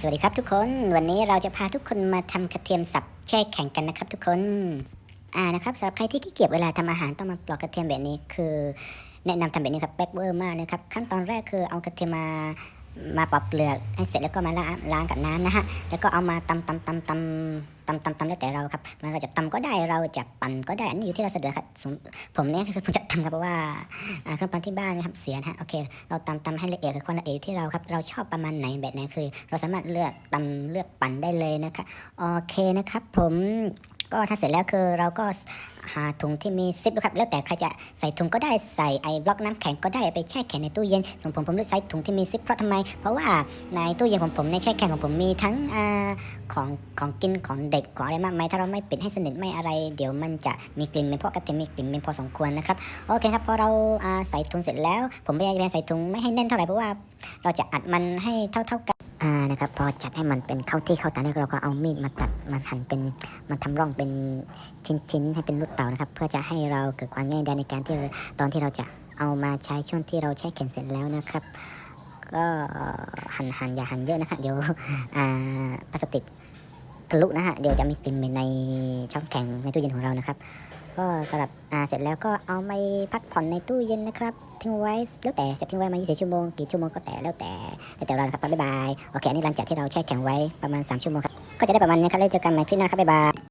สวัสดีครับทุกคน วันนี้เราจะพาทุกคนมาทำกระเทียมสับแช่แข็งกันนะครับ ทุกคนอ่านะครับสำหรับใครที่ขี้เกียจเวลาทำอาหารต้องมาปลอกกระเทียมแบบนี้คือ แนะนำทำแบบนี้ครับแบ็กเวอร์มากนะครับขั้นตอนแรกคือเอากระเทียมมา มาปอกเปลือกให้เสร็จแล้วก็มาล้างล้างกับน้ำนะฮะ แล้วก็เอามาตำตำตำตำตำตำตำแล้วแต่เราครับ มันเราจะตำก็ได้เราจะปั่นก็ได้ อันนี้อยู่ที่เราสะดวกครับ ผมเนี่ยคือผมจะทำครับเพราะว่าอ่าเครื่องปั่นที่บ้านนะครับเสียนะฮะ โอเค เราตำตำให้ละเอียดคือความละเอียดที่เราครับ เราชอบประมาณไหนแบบไหนคือ เราสามารถเลือกตำเลือกปั่นได้เลยนะคะ โอเคนะครับ ผม ก็ถ้าเสร็จแล้วคือเราก็หาถุงที่มีซิปนะครับแล้วแต่ใครจะใส่ถุงก็ได้ใส่ไอ้บล็อกน้ำแข็งก็ได้ไปแช่แข็งในตู้เย็นส่วนผมผมเลือกใช้ถุงที่มีซิปเพราะทำไม เพราะว่าในตู้เย็นของผมในแช่แข็งของผมมีทั้งอ่าของของกินของเด็กของอะไรมากมายถ้าเราไม่ปิดให้สนิทไม่อะไร เดี๋ยวมันจะมีกลิ่นเป็นเพราะกระเทียมมีกลิ่นเป็นพอสมควรนะครับโอเคครับพอเราอ่าใส่ถุงเสร็จแล้ว ผมพยายามใส่ถุงไม่ให้แน่นเท่าไหร่เพราะว่าเราจะอัดมันให้เท่าๆกันานะครับพอจัดให้มันเป็นเข้าที่เข้าตาแล้วเราก็เอามีดมาตัดมันหั่นเป็นมันทำร่องเป็นชิ้นๆให้เป็นลูกเต๋านะครับ เพื่อจะให้เราเกิดความง่ายดายในการที่ตอนที่เราจะเอามาใช้ช่วงที่เราแช่แข็งเสร็จแล้วนะครับ ก็หั่นหั่นอย่าหั่นเยอะนะฮะเดี๋ยวพลาสติกทะลุนะฮะเดี๋ยวจะมีกลิ่นเหม็นในช่องแข็งในตู้เย็นของเรานะครับ ก็สำหรับอ่าเสร็จแล้วก็เอาไปพักผ่อนในตู้เย็นนะครับทิ้งไว้แล้วแต่จะทิ้งไว้มา20ชั่วโมงกี่ชั่วโมงก็แต่แล้วแต่แล้วแต่เรานครับบ๊ายบายโอเคอันนี้หลังจากที่เราแช่แข็งไว้ประมาณ3ชั่วโมงครับก็จะได้ประมาณนี้ครับแล้วเจอกันใหม่คลิปหน้าครับบ๊ายบาย